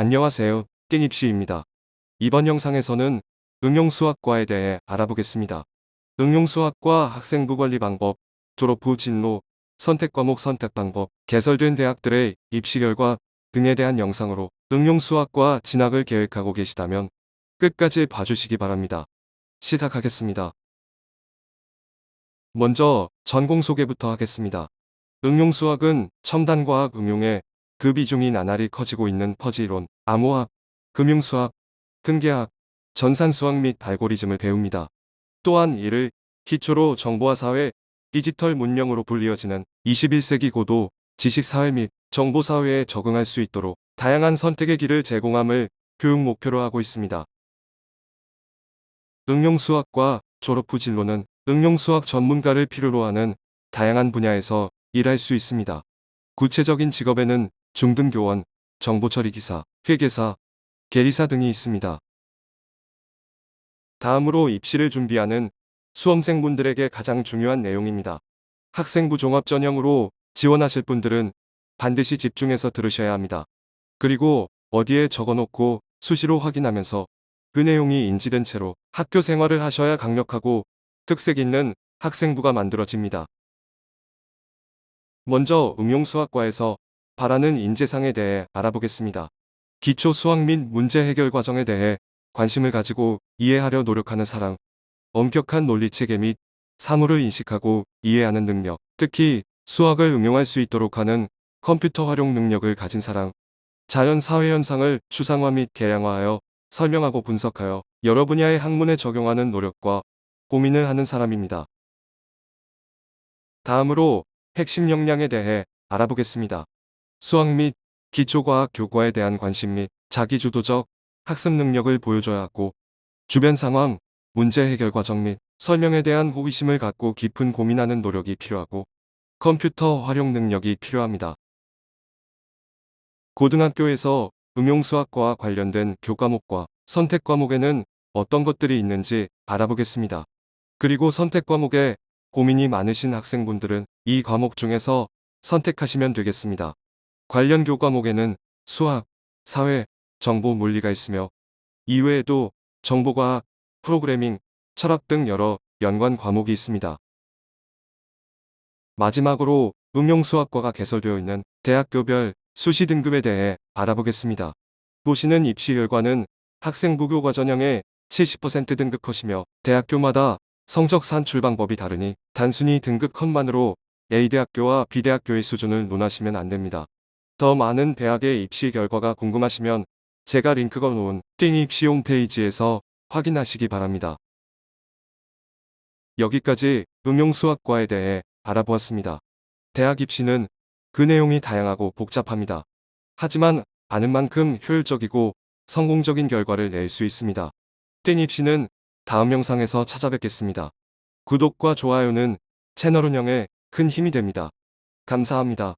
안녕하세요. 깽입시입니다. 이번 영상에서는 응용수학과에 대해 알아보겠습니다. 응용수학과 학생부 관리 방법, 졸업 후 진로, 선택 과목 선택 방법, 개설된 대학들의 입시 결과 등에 대한 영상으로 응용수학과 진학을 계획하고 계시다면 끝까지 봐주시기 바랍니다. 시작하겠습니다. 먼저 전공 소개부터 하겠습니다. 응용수학은 첨단과학 응용에 그 비중이 나날이 커지고 있는 퍼지이론, 암호학, 금융수학, 통계학, 전산수학 및 알고리즘을 배웁니다. 또한 이를 기초로 정보화 사회, 디지털 문명으로 불리어지는 21세기 고도 지식사회 및 정보사회에 적응할 수 있도록 다양한 선택의 길을 제공함을 교육 목표로 하고 있습니다. 응용수학과 졸업 후 진로는 응용수학 전문가를 필요로 하는 다양한 분야에서 일할 수 있습니다. 구체적인 직업에는 중등교원, 정보처리기사, 회계사, 계리사 등이 있습니다. 다음으로 입시를 준비하는 수험생분들에게 가장 중요한 내용입니다. 학생부 종합 전형으로 지원하실 분들은 반드시 집중해서 들으셔야 합니다. 그리고 어디에 적어놓고 수시로 확인하면서 그 내용이 인지된 채로 학교 생활을 하셔야 강력하고 특색 있는 학생부가 만들어집니다. 먼저 응용수학과에서 바라는 인재상에 대해 알아보겠습니다. 기초 수학 및 문제 해결 과정에 대해 관심을 가지고 이해하려 노력하는 사람, 엄격한 논리 체계 및 사물을 인식하고 이해하는 능력, 특히 수학을 응용할 수 있도록 하는 컴퓨터 활용 능력을 가진 사람, 자연 사회 현상을 추상화 및 개량화하여 설명하고 분석하여 여러 분야의 학문에 적용하는 노력과 고민을 하는 사람입니다. 다음으로 핵심 역량에 대해 알아보겠습니다. 수학 및 기초과학 교과에 대한 관심 및 자기주도적 학습 능력을 보여줘야 하고 주변 상황, 문제 해결 과정 및 설명에 대한 호기심을 갖고 깊은 고민하는 노력이 필요하고 컴퓨터 활용 능력이 필요합니다. 고등학교에서 응용수학과와 관련된 교과목과 선택 과목에는 어떤 것들이 있는지 알아보겠습니다. 그리고 선택 과목에 고민이 많으신 학생분들은 이 과목 중에서 선택하시면 되겠습니다. 관련 교과목에는 수학, 사회, 정보, 물리가 있으며 이외에도 정보과학, 프로그래밍, 철학 등 여러 연관 과목이 있습니다. 마지막으로 응용수학과가 개설되어 있는 대학교별 수시 등급에 대해 알아보겠습니다. 보시는 입시 결과는 학생부 교과 전형의 70% 등급 컷이며 대학교마다 성적 산출 방법이 다르니 단순히 등급 컷만으로 A대학교와 B대학교의 수준을 논하시면 안 됩니다. 더 많은 대학의 입시 결과가 궁금하시면 제가 링크 걸어놓은 띵 입시 홈페이지에서 확인하시기 바랍니다. 여기까지 응용수학과에 대해 알아보았습니다. 대학 입시는 그 내용이 다양하고 복잡합니다. 하지만 아는 만큼 효율적이고 성공적인 결과를 낼 수 있습니다. 땡 입시는 다음 영상에서 찾아뵙겠습니다. 구독과 좋아요는 채널 운영에 큰 힘이 됩니다. 감사합니다.